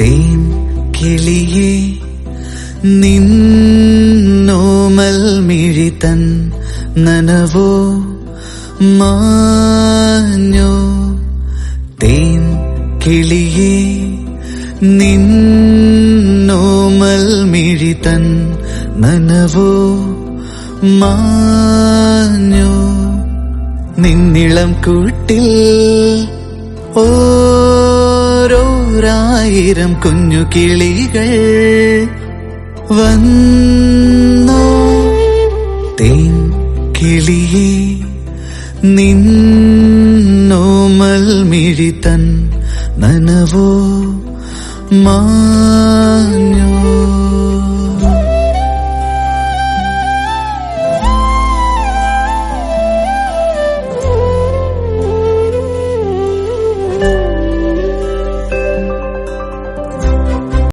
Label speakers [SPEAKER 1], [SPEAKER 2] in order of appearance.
[SPEAKER 1] തേൻ കിളിയെ നിന്നോമൽ മിഴിതൻ നനവോ മാഞ്ഞോ? തേൻ കിളിയെ നിന്നോമൽ മിഴിതൻ നനവോ മാഞ്ഞോ? നിന്നിളം കൂട്ടിൽ ഓരോരായിരം കുഞ്ഞു കിളികൾ വന്നോ. തേൻ കിളിയെ നിന്നോമൽ മിഴി തൻ നനവോ മാഞ്ഞോ?